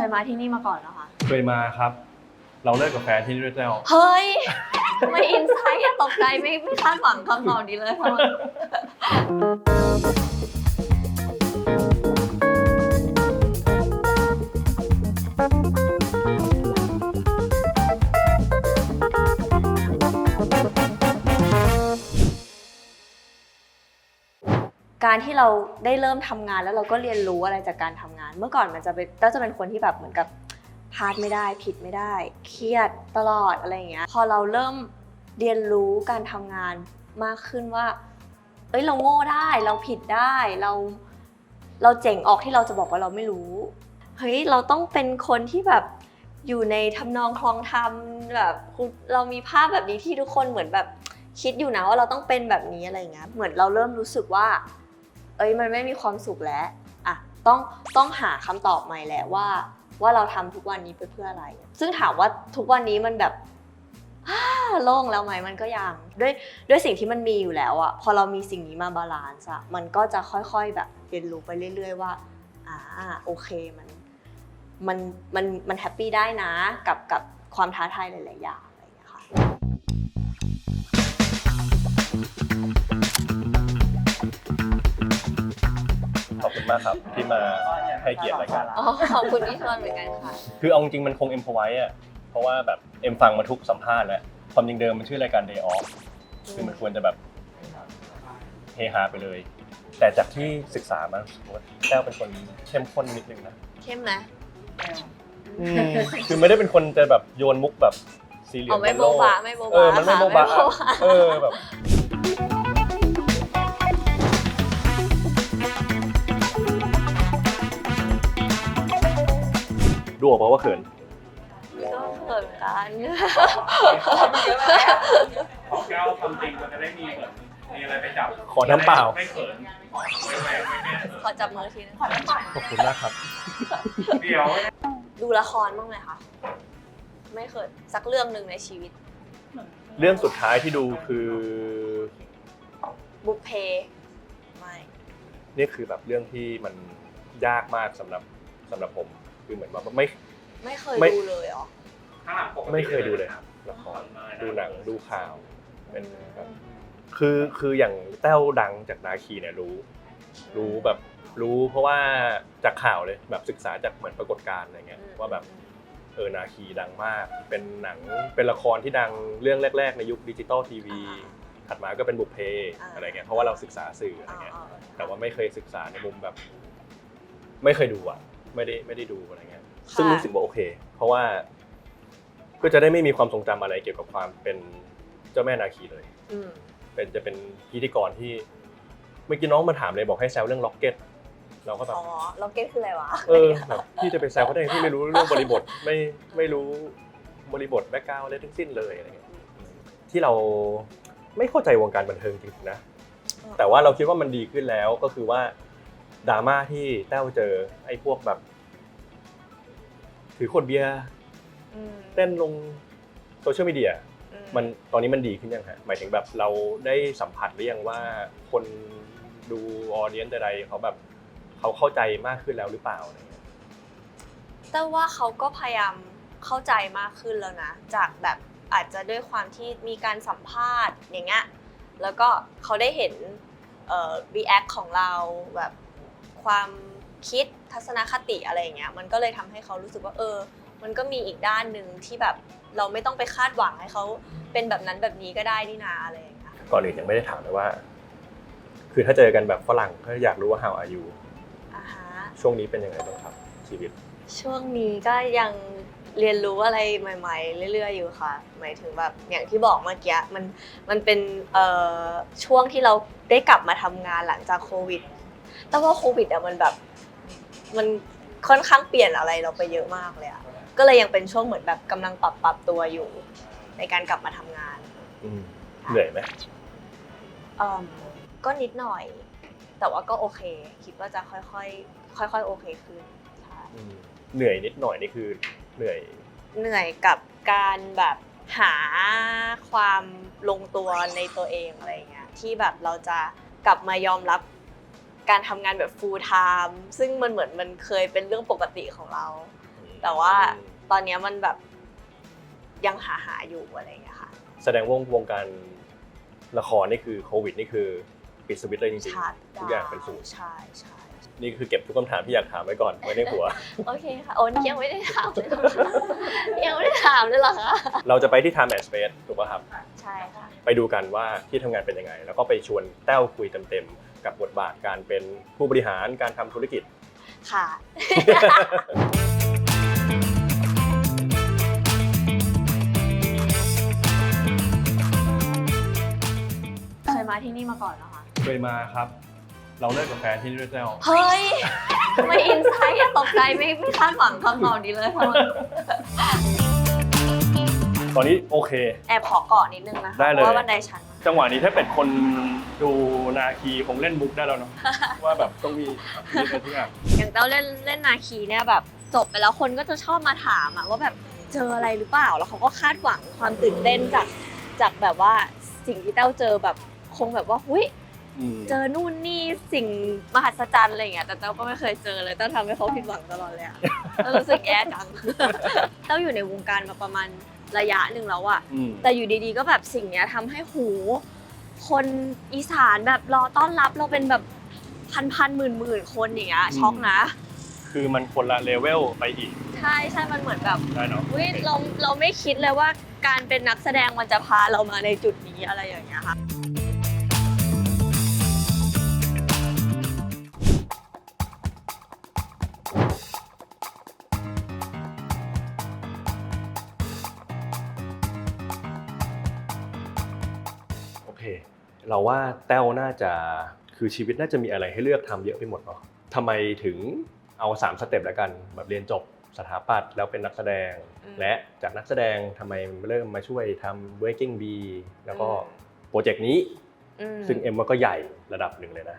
เคยมาที่นี่มาก่อนเหรอคะ เคยมาครับ เราเลิกกับแฟนที่นี่ด้วยแต้วเฮ้ยทำไม่อินไซต์อะตกใจไม่ไม่คาดหวังคำตอบนี้เลยเพราะว่าการที่เราได้เริ่มทำงานแล้วเราก็เรียนรู้อะไรจากการทำงาน เมื่อก่อนมันจะเป็นก็จะเป็นคนที่แบบเหมือนกับพลาดไม่ได้ผิดไม่ได้ เครียดตลอดอะไรอย่างเงี้ย พอเราเริ่มเรียนรู้การทำงานมากขึ้นว่า เอ้ยเราโง่ได้เราผิดได้เราเราเจ๋งออกที่เราจะบอกว่าเราไม่รู้ เฮ้ยเราต้องเป็นคนที่แบบอยู่ในทำนองคลองธรรมแบบเรามีภาพแบบนี้ที่ทุกคนเหมือนแบบคิดอยู่นะว่าเราต้องเป็นแบบนี้อะไรอย่างเงี้ย เหมือนเราเริ่มรู้สึกว่า เอ้ยมันไม่มีความสุขแล้ว ต้องต้องหาคำตอบใหม่แหละว่า ว่าเราทำทุกวันนี้ไปเพื่ออะไร ซึ่งถามว่าทุกวันนี้มันแบบโล่งแล้วไหมมันก็ยังด้วยด้วยสิ่งที่มันมีอยู่แล้วอะพอเรามีสิ่งนี้มาบาลานซ์อะมันก็จะค่อยๆแบบเรียนรู้ไปเรื่อย ๆ ว่าอ่าโอเคมันมันมันมันแฮปปี้ได้นะกับกับความท้าทายหลายๆอย่างอะไรอย่างเงี้ยค่ะ ขอบคุณมากครับที่มาให้เกียรติรายการ อ๋อขอบคุณที่ชวนเหมือนกันค่ะ คือเอาจริงๆมันคงเอ็มพอไว้อะเพราะว่าแบบเอ็มฟังมาทุกสัมภาษณ์แล้วความจริงเดิมมันชื่อรายการ Day Off คือมันควรจะแบบเฮฮาไปเลย แต่จากที่ศึกษามารู้สึกว่าแต้วเป็นคนเข้มข้นนิดนึงนะเข้มไหมคือไม่ได้เป็นคนจะแบบโยนมุกแบบซีเรียอ๋สอไม่โบะบะไม่โบะเออบะมันไม่ค่ะโบบะโบ๊ะบะ เออแบบ ดูออกปะว่าเขิน ก็เขินกัน ขอแก้วทำจริงมันจะได้มีเหมือนมีอะไรไปจับขอน้ำเปล่า ไม่เขินไม่แหวกไม่แน่ขอจับมือทีนึงขอบคุณมากครับ เดี๋ยวดูละครบ้างไหมคะไม่เขินสักเรื่องหนึ่งในชีวิต เรื่องสุดท้ายที่ดูคือบุพเพไม่ นี่คือแบบเรื่องที่มันยากมากสำหรับสำหรับผม คือเหมือนว่าไม่ ไม่เคยไม่ ดูเลยเหรอข้างหลังปกติไม่เคยดูเลยครับละครดูหนังดูข่าว เป็นแบบคือคืออย่างแต้วดังจากนาคีเนี่ยรู้ รู้แบบรู้เพราะว่าจากข่าวเลยแบบศึกษาจากเหมือนปรากฏการณ์อะไรเงี้ยว่าแบบเออนาคีดังมาก เป็นหนังเป็นละครที่ดังเรื่องแรก ๆ ในยุคดิจิตอลทีวีถัดมาก็เป็นบุพเพอะไรเงี้ยเพราะว่าเราศึกษาสื่ออะไรเงี้ยอ่าแต่ว่าไม่เคยศึกษาในมุมแบบ ไม่เคยดูอะ ไม่ได้ไม่ได้ดูอะไรเงี้ยซึ่งรู้สึกว่าโอเค เพราะว่า ก็จะได้ไม่มีความทรงจำอะไรเกี่ยวกับความเป็นเจ้าแม่นาคีเลย อืมเป็นจะเป็นพิธีกรที่เมื่อกี้น้องมาถามเลยบอกให้แซวเรื่องล็อกเก็ต เราก็แบบ อ๋อล็อกเก็ตคืออะไรวะ เออแบบพี่จะไปแซวเขาได้ไงพี่ไม่รู้เรื่องบริบทไม่ไม่รู้บริบทแบ็กกราวอะไรทั้งสิ้นเลยอะไรเงี้ยที่เราไม่เข้าใจวงการบันเทิงจริงๆนะ แต่ว่าเราคิดว่ามันดีขึ้นแล้วก็คือว่า ดราม่าที่แต้วเจอไอ้พวกแบบ ถือขวดเบียร์อืมเต้นลงโซเชียลมีเดีย อืมันตอนนี้มันดีขึ้นยังฮะหมายถึงแบบเราได้สัมผัสหรือยังว่าคนดูออเดียนใดๆเขาแบบเขาเข้าใจมากขึ้นแล้วหรือเปล่าอะไรเงี้ยแต่ว่าเขาก็พยายามเข้าใจมากขึ้นแล้วนะ จากแบบอาจจะด้วยความที่มีการสัมภาษณ์อย่างเงี้ยแล้วก็เขาได้เห็นเอ่อ react ของเราแบบ ความคิดทัศนคติอะไรอย่างเงี้ยมันก็เลยทำให้เขารู้สึกว่าเออ มันก็มีอีกด้านหนึ่งที่แบบเราไม่ต้องไปคาดหวังให้เขาเป็นแบบนั้นแบบนี้ก็ได้นี่นาอะไรอย่างเงี้ยก่อนอื่นยังไม่ได้ถามเลยว่า คือถ้าเจอกันแบบฝรั่งก็อยากรู้ว่า how are you อ่าฮะช่วงนี้เป็นยังไงบ้างครับชีวิต ช่วงนี้ก็ยังเรียนรู้อะไรใหม่ ๆ เรื่อยๆ อยู่ค่ะ หมายถึงแบบอย่างที่บอกเมื่อกี้มันมันเป็นเอ่อช่วงที่เราได้กลับมาทำงานหลังจากโควิด แต่ว่าโควิดอะมันแบบ มันค่อนข้างเปลี่ยนอะไรเราไปเยอะมากเลยอะก็เลยยังเป็นช่วงเหมือนแบบกำลังปรับปรับตัวอยู่ ในการกลับมาทำงานอืมเหนื่อยไหมเอิ่มก็นิดหน่อย แต่ว่าก็โอเค คิดว่าจะค่อยๆค่อยๆโอเคขึ้นใช่ อืมเหนื่อยนิดหน่อยนี่คือเหนื่อย เหนื่อยกับการแบบหาความลงตัวในตัวเองอะไรเงี้ยที่แบบเราจะกลับมายอมรับ การทำงานแบบ full time ซึ่งมันเหมือนมันเคยเป็นเรื่องปกติของเรา แต่ว่าตอนเนี้ยมันแบบยังหาหาอยู่อะไรอย่างเงี้ยค่ะ แสดงว่าวงการละครนี่คือโควิดนี่คือปิดสวิตช์เลยจริงชัดๆทุกอย่างเป็นศูนย์ใช่ใช่นี่คือเก็บทุกคำถามที่อยากถามไว้ก่อนไว้ในหัว โอเคค่ะ โอ้นี่ยังไม่ได้ถามเลยเหรอคะยังไม่ได้ถามเลยเหรอคะ เราจะไปที่ Time and Space ถูกป่ะครับ ใช่ค่ะ ไปดูกันว่าที่ทำงานเป็นยังไง แล้วก็ไปชวนแต้วคุยเต็มๆ กับบทบาทการเป็นผู้บริหารการทำธุรกิจ ค่ะ เคยมาที่นี่มาก่อนเหรอคะ เคยมาครับ เราเลิกกับแฟนที่นี่ด้วยแต้ว เฮ้ย ทำไมอินไซต์อะตกใจไม่ไม่คาดหวังคำตอบนี้เลยเพราะว่า ตอนนี้โอเค แอบขอเกาะนิดนึงนะคะได้เพเลยราะว่าบันไดชันมากจังหวะนี้ถ้าเป็นคนดูนาคีคงเล่นมุกได้แล้วเนาะ ว่าแบบต้องมีมีอะไรทุกอย่างอย่างเต้าเล่นเล่นนาคีเนี่ยแบบจบไปแล้วคนก็จะชอบมาถามอะว่าแบบเจออะไรหรือเปล่า แล้วเขาก็คาดหวังความตื่นเต้นจากจากแบบว่าสิ่งที่เต้าเจอแบบคงแบบว่าหุยเจอนู่นนี่สิ่งมหัศจรรย์อะไรอย่างเงี้ยแต่เต้าก็ไม่เคยเจอเลยเต้าทำให้เขาผิดหวังตลอดเลยอะ เต้ารู้สึกแย่จัง เต้าอยู่ในวงการมาประมาณ ระยะหนึ่งแล้วอะอืม แต่อยู่ดีๆก็แบบสิ่งเนี้ยทำให้หู คนอีสานแบบรอต้อนรับเราเป็นแบบพันพันหมื่นหมื่นๆคนอย่างเงี้ยช็อกนะคือมันคนละเลเวลไปอีกใช่ใช่มันเหมือนแบบได้เนาะวิเราเราไม่คิดเลยว่าการเป็นนักแสดงมันจะพาเรามาในจุดนี้อะไรอย่างเงี้ยค่ะ เราว่าแต้วน่าจะคือชีวิตน่าจะมีอะไรให้เลือกทำเยอะไปหมดเนาะทำไมถึงเอาสามสเต็ปแล้วกันแบบเรียนจบสถาปัตย์แล้วเป็นนักแสดงอืมและจากนักแสดงทำไมเริ่มมาช่วยทำ Breaking B แล้วก็อืมโปรเจกต์นี้อืมซึ่งเอ็มว่าก็ใหญ่ระดับหนึ่งเลยนะ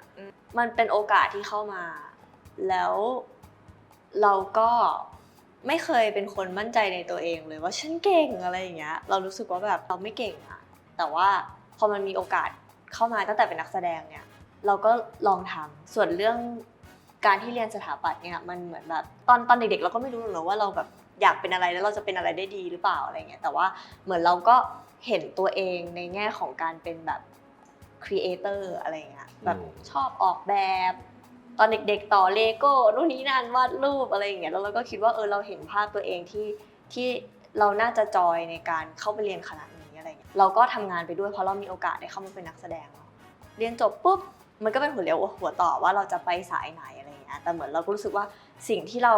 มันเป็นโอกาสที่เข้ามา แล้วเราก็ไม่เคยเป็นคนมั่นใจในตัวเองเลยว่าฉันเก่งอะไรอย่างเงี้ย เรารู้สึกว่าแบบเราไม่เก่งอะแต่ว่าพอมันมีโอกาส เข้ามาตั้งแต่เป็นนักแสดงเนี่ยเราก็ลองทำส่วนเรื่องการที่เรียนสถาปัตย์เนี่ยมันเหมือนแบบตอนตอนเด็กๆ เราก็ไม่รู้หรอกว่าเราแบบอยากเป็นอะไรแล้วเราจะเป็นอะไรได้ดีหรือเปล่าอะไรเงี้ยแต่ว่าเหมือนเราก็เห็นตัวเองในแง่ของการเป็นแบบครีเอเตอร์อะไรเงี้ยแบบชอบออกแบบ ตอนเด็กๆ ต่อเลโก้นู่นนี่นั่นวาดรูปอะไรอย่างเงี้ยแล้วเราก็คิดว่าเออเราเห็นภาพตัวเองที่ที่เราน่าจะจอยในการเข้าไปเรียนคณะ เราก็ทำงานไปด้วยเพราะเรามีโอกาสได้เข้ามาเป็นนักแสดง เรียนจบปุ๊บมันก็เป็นหัวเรียวหัวต่อว่าเราจะไปสายไหนอะไรเงี้ยแต่เหมือนเราก็รู้สึกว่าสิ่งที่เรา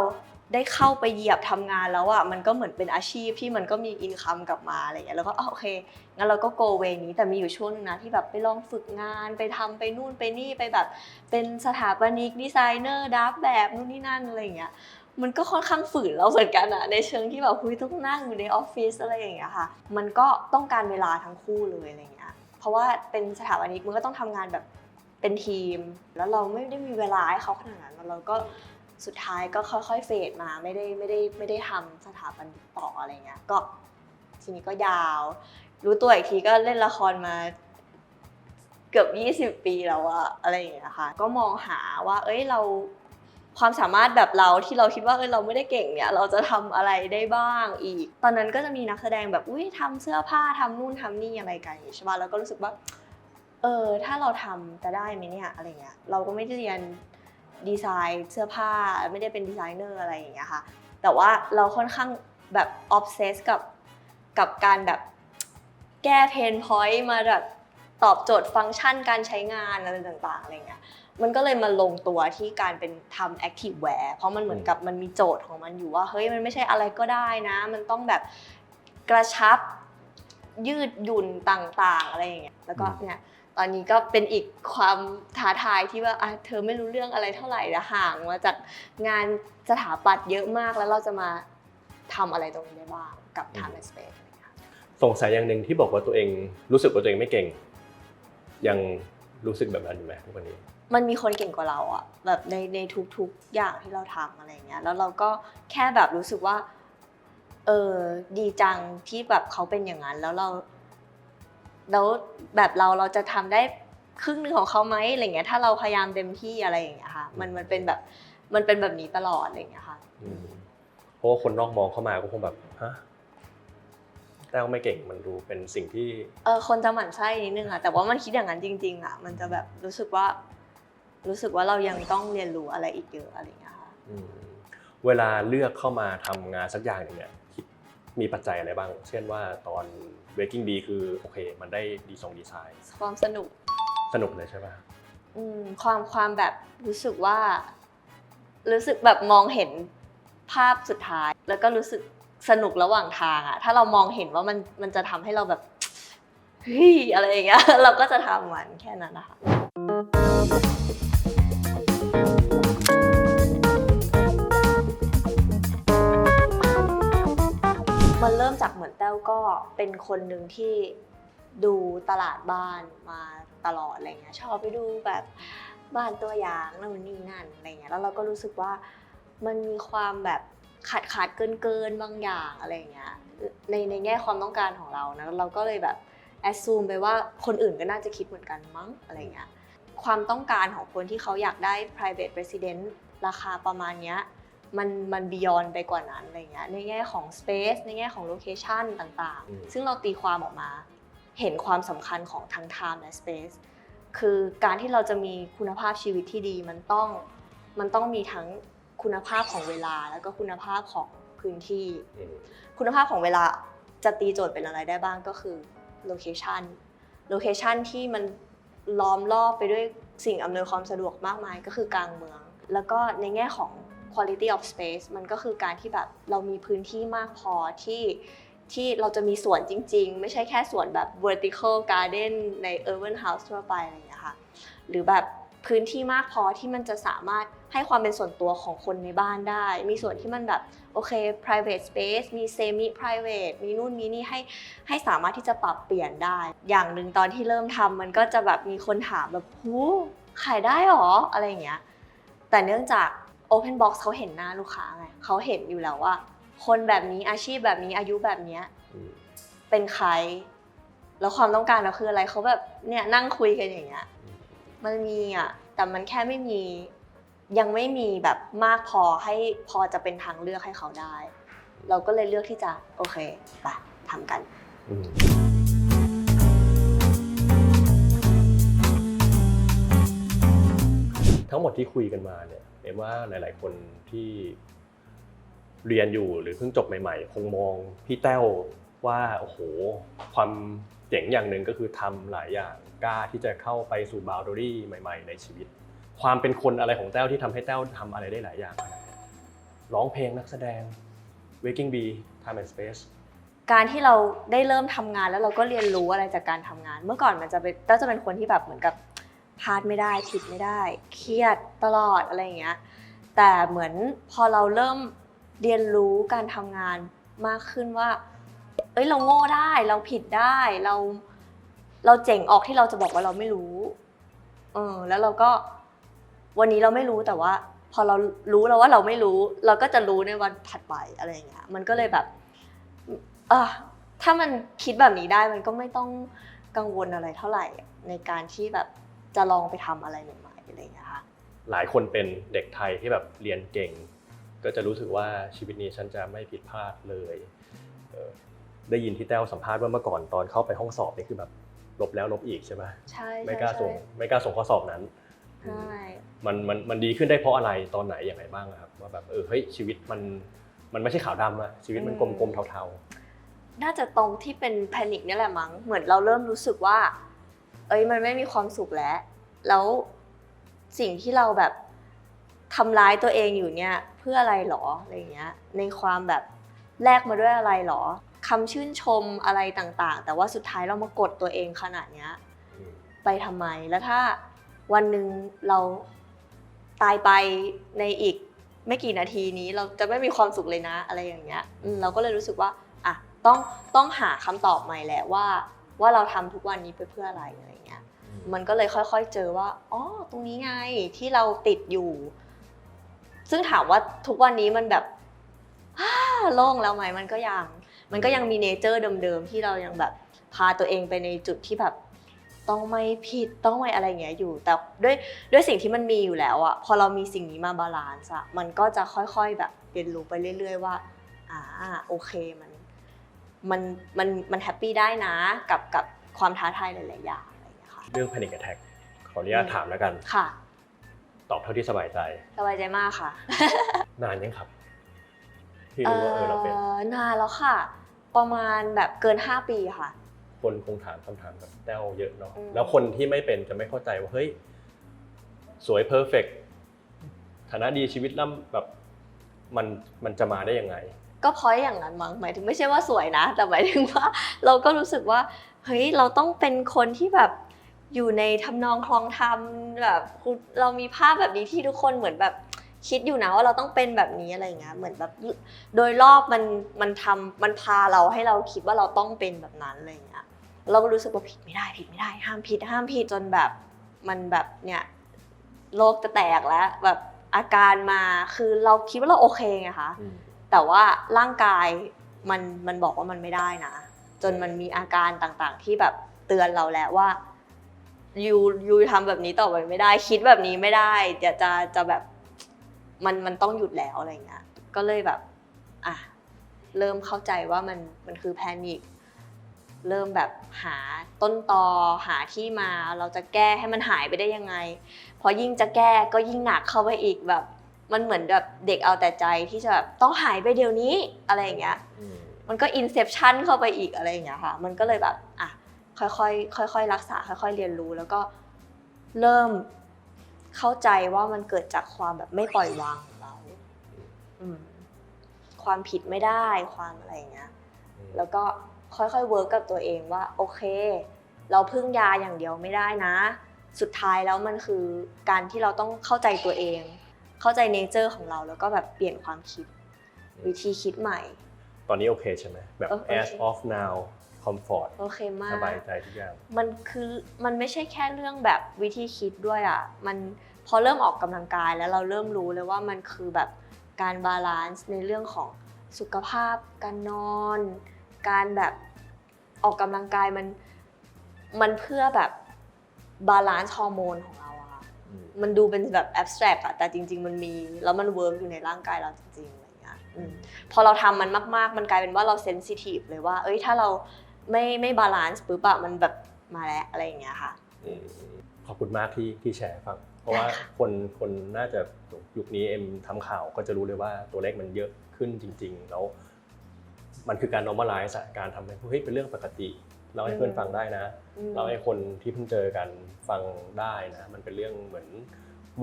ได้เข้าไปเหยียบทำงานแล้วอะมันก็เหมือนเป็นอาชีพที่มันก็มีอินคัมกลับมาอะไรเงี้ยแล้วก็โอเคงั้นเราก็โกเวนี้แต่มีอยู่ช่วงนึงนะที่แบบไปลองฝึกงานไปทำไปนู่นไปนี่ไปแบบ เป็นสถาปนิกดีไซเนอร์ดับแบบนู่นนี่นั่นอะไรอย่างเงี้ย มันก็ค่อนข้างฝืนเราเหมือนกันอะในเชิงที่แบบคุยต้องนั่งอยู่ในออฟฟิศอะไรอย่างเงี้ยค่ะ มันก็ต้องการเวลาทั้งคู่เลยอะไรเงี้ย เพราะว่าเป็นสถาปนิกมันก็ต้องทำงานแบบเป็นทีม แล้วเราไม่ได้มีเวลาให้เขาขนาดนั้นแล้วเราก็สุดท้ายก็ค่อยๆเฟดมาไม่ได้ไม่ได้ไม่ได้ทำสถาปนิกต่ออะไรเงี้ยก็ทีนี้ก็ยาว รู้ตัวอีกทีก็เล่นละครมาเกือบ 20 ปีแล้วอะอะไรอย่างเงี้ยค่ะ ก็มองหาว่า เอ้ยเรา ความสามารถแบบเราที่เราคิดว่าเอ้ยเราไม่ได้เก่งเนี่ย เราจะทำอะไรได้บ้างอีก ตอนนั้นก็จะมีนักแสดงแบบอุ้ยทำเสื้อผ้าทำนู่นทำนี่อะไรกันใช่ป่ะแล้วก็รู้สึกว่า เออถ้าเราทำจะได้ไหมเนี่ยอะไรเงี้ยเราก็ไม่ได้เรียนดีไซน์เสื้อผ้าไม่ได้เป็นดีไซเนอร์อะไรอย่างเงี้ยค่ะ แต่ว่าเราค่อนข้างแบบออฟเซสกับกับการแบบแก้เพนพอยต์มาแบบตอบโจทย์ฟังก์ชันการใช้งานอะไรต่างๆอะไรเงี้ย มันก็เลยมาลงตัวที่การเป็นทำ active wear เพราะมันเหมือนกับมันมีโจทย์ของมันอยู่ว่าเฮ้ยมันไม่ใช่อะไรก็ได้นะ มันต้องแบบกระชับยืดหยุ่นต่างๆ อะไรอย่างเงี้ยแล้วก็อืมเนี่ยตอนนี้ก็เป็นอีกความท้าทายที่ว่าอะเธอไม่รู้เรื่องอะไรเท่าไหร่นะห่างมาจากงานสถาปัตย์เยอะมากแล้วเราจะมาทำอะไรตรงนี้ได้บ้างกับ Time and Space อะไรอย่างเงี้ยค่ะสงสัยอย่างหนึ่งที่บอกว่าตัวเองรู้สึกว่าตัวเองไม่เก่ง ยังรู้สึกแบบนั้นอยู่ไหมทุกวันนี้ มันมีคนเก่งกว่าเราอะแบบในในทุกๆอย่างที่เราทำอะไรอย่างเงี้ยแล้วเราก็แค่แบบรู้สึกว่าเออดีจังที่แบบเขาเป็นอย่างนั้น แล้วเราแล้วแบบเราเราจะทำได้ครึ่งหนึ่งของเขาไหมอะไรเงี้ยถ้าเราพยายามเต็มที่อะไรอย่างเงี้ยค่ะมันมันเป็นแบบมันเป็นแบบนี้ตลอดอะไรอย่างเงี้ยค่ะอืมราะว่าคนนอกมองเข้ามาก็คงแบบฮะแต้วไม่เก่งมันดูเป็นสิ่งที่เออคนจะหมั่นไส้นิดนึงอะแต่ว่ามันคิดอย่างนั้นจริง ๆอะมันจะแบบรู้สึกว่า รู้สึกว่าเรายังต้องเรียนรู้อะไรอีกเยอะอะไรอย่างเงี้ยค่ะอืมเวลาเลือกเข้ามาทำงานสักอย่างหนึ่งเนี่ยคิดมีปัจจัยอะไรบ้าง เช่นว่าตอน Waking D คือโอเค มันได้ดีทรงดีไซน์ ความสนุก สนุกเลยใช่ปะอืมความความแบบรู้สึกว่า รู้สึกแบบมองเห็นภาพสุดท้าย แล้วก็รู้สึกสนุกระหว่างทางอะถ้าเรามองเห็นว่ามันมันจะทำให้เราแบบ เฮ้ยอะไรอย่างเงี้ย เราก็จะทำมันแค่นั้นนะคะ มันเริ่มจากเหมือนแต้วก็เป็นคนหนึ่งที่ดูตลาดบ้านมาตลอดอะไรเงี้ยชอบไปดูแบบบ้านตัวอย่างนั่นนี่นั่นอะไรเงี้ยแล้วเราก็รู้สึกว่ามันมีความแบบขาดขาดเกินเกินๆบางอย่างอะไรเงี้ยในในแง่ความต้องการของเรานะเราก็เลยแบบแอดซูมไปว่าคนอื่นก็น่าจะคิดเหมือนกันมั้งอะไรเงี้ยความต้องการของคนที่เขาอยากได้ private resident ราคาประมาณเนี้ย มันมันบียอนไปกว่านั้นอะไรเงี้ยในแง่ของ Space ในแง่ของ Location ต่างๆ ซึ่งเราตีความออกมา เห็นความสำคัญของทั้ง Time และ Space คือการที่เราจะมีคุณภาพชีวิตที่ดีมันต้องมันต้องมีทั้งคุณภาพของเวลาแล้วก็คุณภาพของพื้นที่อืมคุณภาพของเวลาจะตีโจทย์เป็นอะไรได้บ้างก็คือ location location ที่มันล้อมรอบไปด้วยสิ่งอำนวยความสะดวกมากมายก็คือกลางเมือง แล้วก็ในแง่ของ quality of space มันก็คือการที่แบบเรามีพื้นที่มากพอที่ที่เราจะมีสวนจริง ๆ ไม่ใช่แค่สวนแบบ vertical garden ใน urban house ทั่วไปอะไรอย่างเงี้ยค่ะหรือแบบพื้นที่มากพอที่มันจะสามารถให้ความเป็นส่วนตัวของคนในบ้านได้ มีส่วนที่มันแบบโอเค private space มี semi private มีนู่นมีนี่ให้ให้สามารถที่จะปรับเปลี่ยนได้ อย่างหนึ่งตอนที่เริ่มทำมันก็จะแบบมีคนถามแบบหูขายได้หรออะไรอย่างเงี้ย แต่เนื่องจาก Open Box เขาเห็นหน้าลูกค้าไงเขาเห็นอยู่แล้วว่า คนแบบนี้อาชีพแบบนี้อายุแบบเนี้ยอืมเป็นใคร แล้วความต้องการเราคืออะไรเขาแบบเนี่ยนั่งคุยกันอย่างเงี้ยมันมีอะแต่มันแค่ไม่มียังไม่มีแบบมากพอให้พอจะเป็นทางเลือกให้เขาได้ เราก็เลยเลือกที่จะโอเคไปทำกันอืมทั้งหมดที่คุยกันมาเนี่ย เอ็มว่าหลาย ๆ คนที่เรียนอยู่หรือเพิ่งจบใหม่ ๆ คงมองพี่แต้วว่าโอ้โหความเจ๋งอย่างหนึ่งก็คือทำหลายอย่างกล้าที่จะเข้าไปสู่บาวดอรี่ใหม่ ๆ ในชีวิต ความเป็นคนอะไรของแต้วที่ทำให้แต้วทำอะไรได้หลายอย่างร้องเพลงนักแสดง Waking Bee Time and Space การที่เราได้เริ่มทำงานแล้วเราก็เรียนรู้อะไรจากการทำงาน เมื่อก่อนมันจะเป็นก็จะเป็นคนที่แบบเหมือนกับ พลาดไม่ได้ผิดไม่ได้ เครียดตลอดอะไรอย่างเงี้ยแต่เหมือนพอเราเริ่มเรียนรู้การทำงานมากขึ้นว่า เอ้ยเราโง่ได้เราผิดได้เราเราเจ๋งออกที่เราจะบอกว่าเราไม่รู้ เออ แล้วเราก็วันนี้เราไม่รู้แต่ว่า พอเรารู้แล้วว่าเราไม่รู้ เราก็จะรู้ในวันถัดไปอะไรอย่างเงี้ย มันก็เลยแบบเออถ้ามันคิดแบบนี้ได้มันก็ไม่ต้องกังวลอะไรเท่าไหร่ในการที่แบบ จะลองไปทำอะไรใหม่ๆอะไรอย่างเงี้ยค่ะ หลายคนเป็นเด็กไทยที่แบบเรียนเก่ง ก็จะรู้สึกว่าชีวิตนี้ฉันจะไม่ผิดพลาดเลยเออได้ยินที่แต้วสัมภาษณ์ว่าเมื่อก่อนตอนเข้าไปห้องสอบนี่คือแบบลบแล้วลบอีกใช่ไหมใช่ไม่กล้าส่งไม่กล้าส่งข้อสอบนั้น ใช่ มันมันมันดีขึ้นได้เพราะอะไรตอนไหนอย่างไรบ้างอะครับว่าแบบเออเฮ้ยชีวิตมันมันไม่ใช่ขาวดำอะชีวิตมันกลมๆเทาน่าจะตรงที่เป็นแพนิคเนี่ยแหละมั้ง เหมือนเราเริ่มรู้สึกว่า เอ้ยมันไม่มีความสุขแล้ว แล้วสิ่งที่เราแบบทำร้ายตัวเองอยู่เนี่ยเพื่ออะไรหรออะไรเงี้ย ในความแบบแลกมาด้วยอะไรหรอคำชื่นชมอะไรต่างๆ แต่ว่าสุดท้ายเรามากดตัวเองขนาดเนี้ยไปทำไม แล้วถ้าวันหนึ่งเราตายไปในอีกไม่กี่นาทีนี้เราจะไม่มีความสุขเลยนะอะไรอย่างเงี้ยเราก็เลยรู้สึกว่าอะต้องต้องหาคำตอบใหม่แหละว่า ว่าเราทำทุกวันนี้ไปเพื่ออะไรอะไรอย่างเงี้ยมันก็เลยค่อยๆเจอว่าอ๋อตรงนี้ไงที่เราติดอยู่ ซึ่งถามว่าทุกวันนี้มันแบบฮ่าโล่งแล้วไหมมันก็ยังมันก็ยังมีเนเจอร์เดิมๆที่เรายังแบบพาตัวเองไปในจุดที่แบบต้องไม่ผิดต้องไม่อะไรอย่างเงี้ยอยู่ แต่ด้วยด้วยสิ่งที่มันมีอยู่แล้วอะพอเรามีสิ่งนี้มาบาลานซ์อะมันก็จะค่อยๆแบบเรียนรู้ไปเรื่อย ๆ ว่าอ่าโอเคมัน มันมันมันแฮปปี้ได้นะกับกับความท้าทายหลายๆอย่างอะไรอย่างเงี้ยค่ะเรื่อง panic attack ขออนุญาตถามแล้วกัน ค่ะ ตอบเท่าที่สบายใจ สบายใจมากค่ะนานยังครับ ที่รู้ว่าเออเราเป็นนานแล้วค่ะ ประมาณแบบเกิน 5 ปีค่ะ คนคงถามคำถามแบบแต้วเยอะเนาะ อืม แล้วคนที่ไม่เป็นจะไม่เข้าใจว่าเฮ้ย สวยเพอร์เฟกฐานะดีชีวิตล่ำแบบมันมันจะมาได้ยังไง ก็เพราะอย่างนั้นมั้งหมายถึงไม่ใช่ว่าสวยนะ แต่หมายถึงว่าเราก็รู้สึกว่าเฮ้ยเราต้องเป็นคนที่แบบอยู่ในทำนองคลองธรรมแบบเรามีภาพแบบนี้ที่ทุกคนเหมือนแบบคิดอยู่นะว่าเราต้องเป็นแบบนี้อะไรเงี้ยเหมือนแบบโดยรอบมันมันทำมันพาเราให้เราคิดว่าเราต้องเป็นแบบนั้นอะไรเงี้ยเราก็รู้สึกว่าผิดไม่ได้ผิดไม่ได้ ห้ามผิดห้ามผิดจนแบบมันแบบเนี่ยโลกจะแตกแล้วแบบอาการมาคือเราคิดว่าเราโอเคไงคะ แต่ว่าร่างกายมันมันบอกว่ามันไม่ได้นะ จนมันมีอาการต่างๆ ที่แบบเตือนเราแล้วว่ายูยูทำแบบนี้ต่อไปไม่ได้ คิดแบบนี้ไม่ได้เดี๋ยวจะจะแบบมันมันต้องหยุดแล้วอะไรเงี้ยก็เลยแบบอะเริ่มเข้าใจว่ามันมันคือแพนิคเริ่มแบบหาต้นตอหาที่มาเราจะแก้ให้มันหายไปได้ยังไง พอยิ่งจะแก้ก็ยิ่งหนักเข้าไปอีกแบบ มันเหมือนแบบเด็กเอาแต่ใจที่จะแบบต้องหายไปเดี๋ยวนี้อะไรอย่างเงี้ยมันก็อินเซ t ชันเข้าไปอีกอะไรอย่างเงี้ยค่ะ มันก็เลยแบบอะค่อยๆค่อยๆรักษาค่อยๆเรียนรู้แล้วก็เริ่มเข้าใจว่ามันเกิดจากความแบบไม่ปล่อยวางของเราอืมความผิดไม่ได้ความอะไรอย่างเงี้ยแล้วก็ค่อยๆเวิร์กกับตัวเองว่า โอเค เราพึ่งยาอย่างเดียวไม่ได้นะ สุดท้ายแล้วมันคือการที่เราต้องเข้าใจตัวเอง เข้าใจเนเจอร์ของเราแล้วก็แบบเปลี่ยนความคิด วิธีคิดใหม่ ตอนนี้โอเคใช่ไหมแบบเออโอเค as of now comfort โอเคมาสกบายใจทุกอย่าง มันคือมันไม่ใช่แค่เรื่องแบบวิธีคิดด้วยอะ มันพอเริ่มออกกำลังกายแล้วเราเริ่มรู้เลยว่ามันคือแบบการบาลานซ์ในเรื่องของสุขภาพ การนอน การแบบออกกำลังกายมันมันเพื่อแบบบาลานซ์ฮอร์โมนของเราอะค่ะ มันดูเป็นแบบแอบสแตรกอะแต่จริง ๆ มันมีแล้วมันเวิร์กอยู่ในร่างกายเราจริงๆอะไรเงี้ยอืมพอเราทำมันมาก ๆ มันกลายเป็นว่าเราเซนซิทีฟเลยว่า เอ้ยถ้าเราไม่ไม่บาลานซ์ปุ๊บอะมันแบบมาแล้วอะไรอย่างเงี้ยค่ะอืมขอบคุณมากที่ที่แชร์ฟังเพราะว่าคนคนน่าจะยุคนี้เอ็มทำข่าวก็จะรู้เลยว่าตัวเลขมันเยอะขึ้นจริง ๆ แล้ว มันคือการ normalize อะการทำให้เฮ้ยเป็นเรื่องปกติ เราให้เพื่อนฟังได้นะอืมเราให้คนที่เพิ่งเจอกันฟังได้นะ มันเป็นเรื่องเหมือน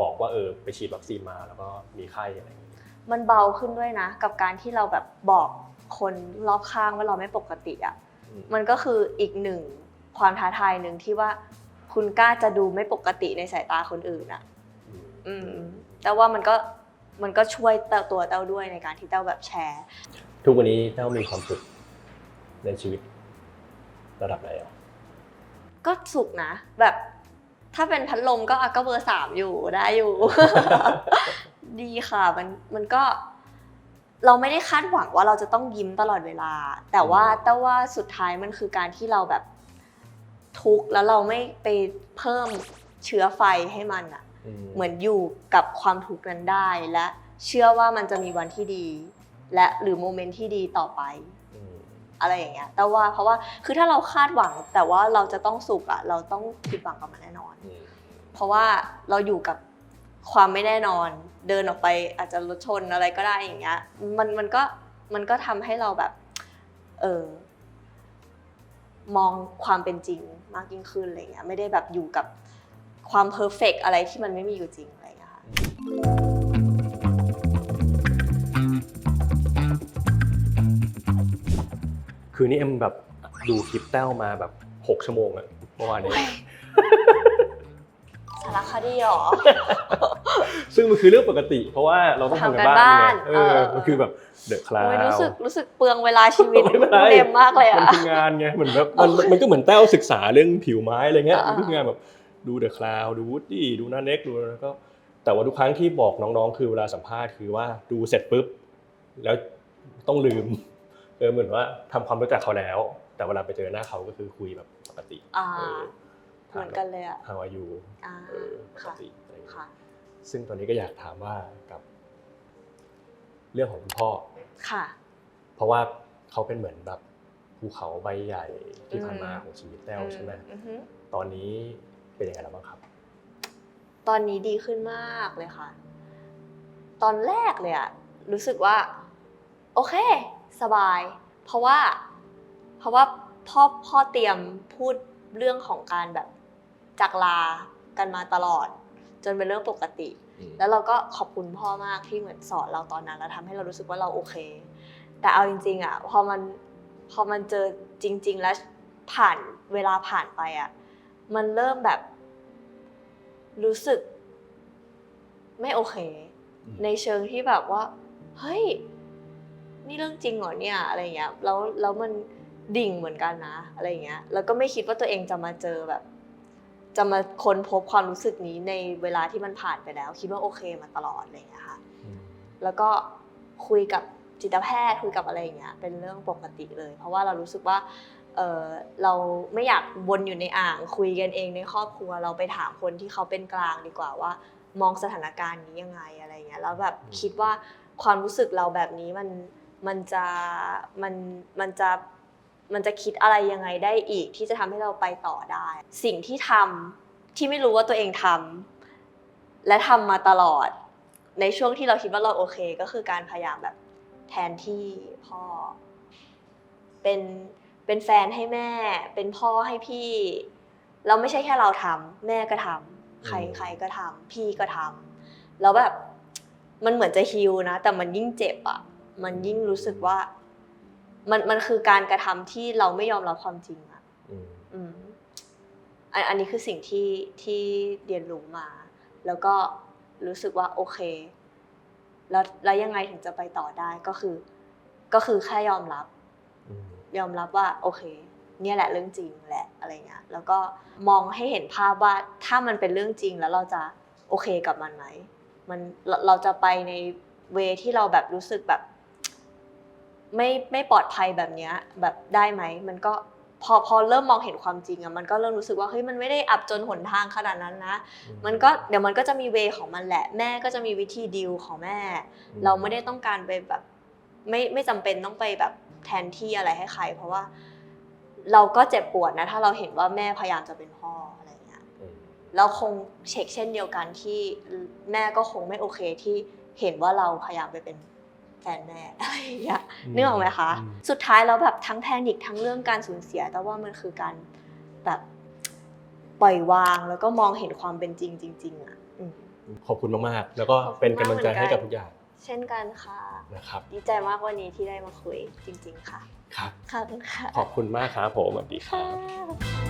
บอกว่าเออไปฉีดวัคซีนมาแล้วก็มีไข้อะไรอย่างเงี้ยมันเบาขึ้นด้วยนะ กับการที่เราแบบบอกคนรอบข้างว่าเราไม่ปกติอะอืมมันก็คืออีกหนึ่งความท้าทายหนึ่งที่ว่าคุณกล้าจะดูไม่ปกติในสายตาคนอื่นอะอืมแต่ว่ามันก็มันก็ช่วยเต้าตัวเต้าด้วยในการที่เต้าแบบแชร์ ทุกวันนี้เต้ามีความสุขในชีวิต ระดับไหนอะก็สุกนะ แบบถ้าเป็นพัดลมก็อะก็เบอร์สามอยู่ได้อยู่ ดีค่ะมันมันก็ เราไม่ได้คาดหวังว่าเราจะต้องยิ้มตลอดเวลา แต่ว่าแต่ว่าสุดท้ายมันคือการที่เราแบบทุกข์แล้วเราไม่ไปเพิ่มเชื้อไฟให้มันอะเหมือนอยู่กับความทุกข์นั้นได้และเชื่อว่ามันจะมีวันที่ดี และหรือโมเมนต์ที่ดีต่อไป อืมอะไรอย่างเงี้ยแต่ว่าเพราะว่าคือถ้าเราคาดหวังแต่ว่าเราจะต้องสุขอะเราต้องผิดหวังกับมันแน่นอนอืมเพราะว่าเราอยู่กับความไม่แน่นอน เดินออกไปอาจจะรถชนอะไรก็ได้อย่างเงี้ยมันมันก็มันก็ทำให้เราแบบเออมองความเป็นจริงมากยิ่งขึ้นอะไรเงี้ยไม่ได้แบบอยู่กับความเพอร์เฟกอะไรที่มันไม่มีอยู่จริงอะไรเงี้ยค่ะ คืนนี้เอ็มแบบดูคลิปแต้วมาแบบหกชั่วโมงอะเมื่อวานนี้ สารคดีเหรอ ซึ่งมันคือเรื่องปกติ เพราะว่าเราต้องทำกันบ้านทำกันบ้าไงนเอเอออ มันคือแบบเดอะคลาโอ้ยรู้สึกวรู้สึกเปลืองเวลาชีวิตไม่เป็นไรเต็มมากเลยมันอะคืองานไงเหมือนแบบมันมันมันก็เหมือนแต้วศึกษาเรื่องผิวไม้อะไรเงี้ยอ่ามันคืองานแบบดูเดอะคลาวดูวูดดี้ดูหน้าเน็กดูแล้วก็แต่ว่าทุกครั้งที่บอกน้องๆ คือเวลาสัมภาษณ์คือว่าดูเสร็จปุ๊บ แล้วต้องลืม เออเหมือนว่าทำความรู้จักเขาแล้ว แต่เวลาไปเจอหน้าเขาก็คือคุยแบบปกติอ่าเออเหมือนกันเลยอะฮาวายูอ่าเออปกค่ะติอะไรอย่างเงี้ยค่ะซึ่งตอนนี้ก็อยากถามว่ากับเรื่องของคุณพ่อค่ะ เพราะว่าเขาเป็นเหมือนแบบภูเขาใบใหญ่ที่ผ่านมาของชีวิตแต้วใช่ไหมอือฮึตอนนี้เป็นยังไงแล้วบ้างครับ ตอนนี้ดีขึ้นมากเลยค่ะ ตอนแรกเลยอะรู้สึกว่า โอเค สบาย เพราะว่า เพราะว่าพ่อพ่อเตรียมพูดเรื่องของการแบบจากลากันมาตลอด จนเป็นเรื่องปกติแล้วเราก็ขอบคุณพ่อมากที่เหมือนสอนเราตอนนั้นแล้วทำให้เรารู้สึกว่าเราโอเค แต่เอาจริง ๆอะพอมันพอมันเจอจริง ๆ แล้วผ่านเวลาผ่านไปอะมันเริ่มแบบรู้สึกไม่โอเค อืม ในเชิงที่แบบว่า เฮ้ย นี่เรื่องจริงเหรอเนี่ยอะไรเงี้ยแล้วแล้วมันดิ่งเหมือนกันนะอะไรเงี้ยแล้วก็ไม่คิดว่าตัวเองจะมาเจอแบบ จะมาค้นพบความรู้สึกนี้ในเวลาที่มันผ่านไปแล้ว คิดว่าโอเคมาตลอดอะไรเงี้ยค่ะอืมแล้วก็คุยกับจิตแพทย์คุยกับอะไรอย่างเงี้ยเป็นเรื่องปกติเลย เพราะว่าเรารู้สึกว่าเออเราไม่อยากวนอยู่ในอ่าง คุยกันเองในครอบครัวเราไปถามคนที่เขาเป็นกลางดีกว่าว่า มองสถานการณ์นี้ยังไงอะไรเงี้ยแล้วแบบคิดว่าความรู้สึกเราแบบนี้มัน มันจะมันมันจะมันจะคิดอะไรยังไงได้อีก ที่จะทำให้เราไปต่อได้ สิ่งที่ทำที่ไม่รู้ว่าตัวเองทำและทำมาตลอด ในช่วงที่เราคิดว่าเราโอเค ก็คือการพยายามแบบแทนที่พ่อ เป็นเป็นแฟนให้แม่ เป็นพ่อให้พี่เราไม่ใช่แค่เราทำแม่ก็ทำใครอืมใครก็ทำพี่ก็ทำแล้วแบบมันเหมือนจะฮิวนะ แต่มันยิ่งเจ็บอะ มันยิ่งรู้สึกว่า มันมันคือการกระทำที่เราไม่ยอมรับความจริงอะอืมอืมอันอันนี้คือสิ่งที่ที่เรียนรู้มา แล้วก็รู้สึกว่าโอเค แล้วแล้วยังไงถึงจะไปต่อได้ก็คือ ก็คือแค่ยอมรับอืมยอมรับว่า โอเค เนี่ยแหละเรื่องจริงแหละอะไรเงี้ยแล้วก็มองให้เห็นภาพว่าถ้ามันเป็นเรื่องจริงแล้วเราจะโอเคกับมันไหมมันเราเราจะไปในเวที่เราแบบรู้สึกแบบ ไม่ไม่ปลอดภัยแบบเนี้ยแบบได้ไหมมันก็พอพอเริ่มมองเห็นความจริงอะมันก็เริ่มรู้สึกว่าเฮ้ยมันไม่ได้อับจนหนทางขนาดนั้นนะ มันก็เดี๋ยวมันก็จะมีเวของมันแหละแม่ก็จะมีวิธีดีลของแม่ เราไม่ได้ต้องการไปแบบ ไม่ไม่จำเป็นต้องไปแบบแทนที่อะไรให้ใคร เพราะว่า เราก็เจ็บปวดนะ ถ้าเราเห็นว่าแม่พยายามจะเป็นพ่ออะไรเงี้ยอืมเราคงเช็คเช่นเดียวกันที่แม่ก็คงไม่โอเคที่เห็นว่าเราพยายามไปเป็น แฟนแม่อะไรอย่างเงี้ยนึกออกไหมคะอืมสุดท้ายแล้วแบบทั้งแพนิคทั้งเรื่องการสูญเสีย แต่ว่ามันคือการแบบปล่อยวางแล้วก็มองเห็นความเป็นจริงจริง ๆอะอืมขอบคุณมากๆ แล้วก็เป็นกำลังใจให้กับทุกอย่าง เช่นกันค่ะนะครับดีใจมากวันนี้ที่ได้มาคุยจริง ๆ ค่ะ ครับขอบคุณค่ะ ขอบคุณมากครับผมสวัสดีครัค่ะบ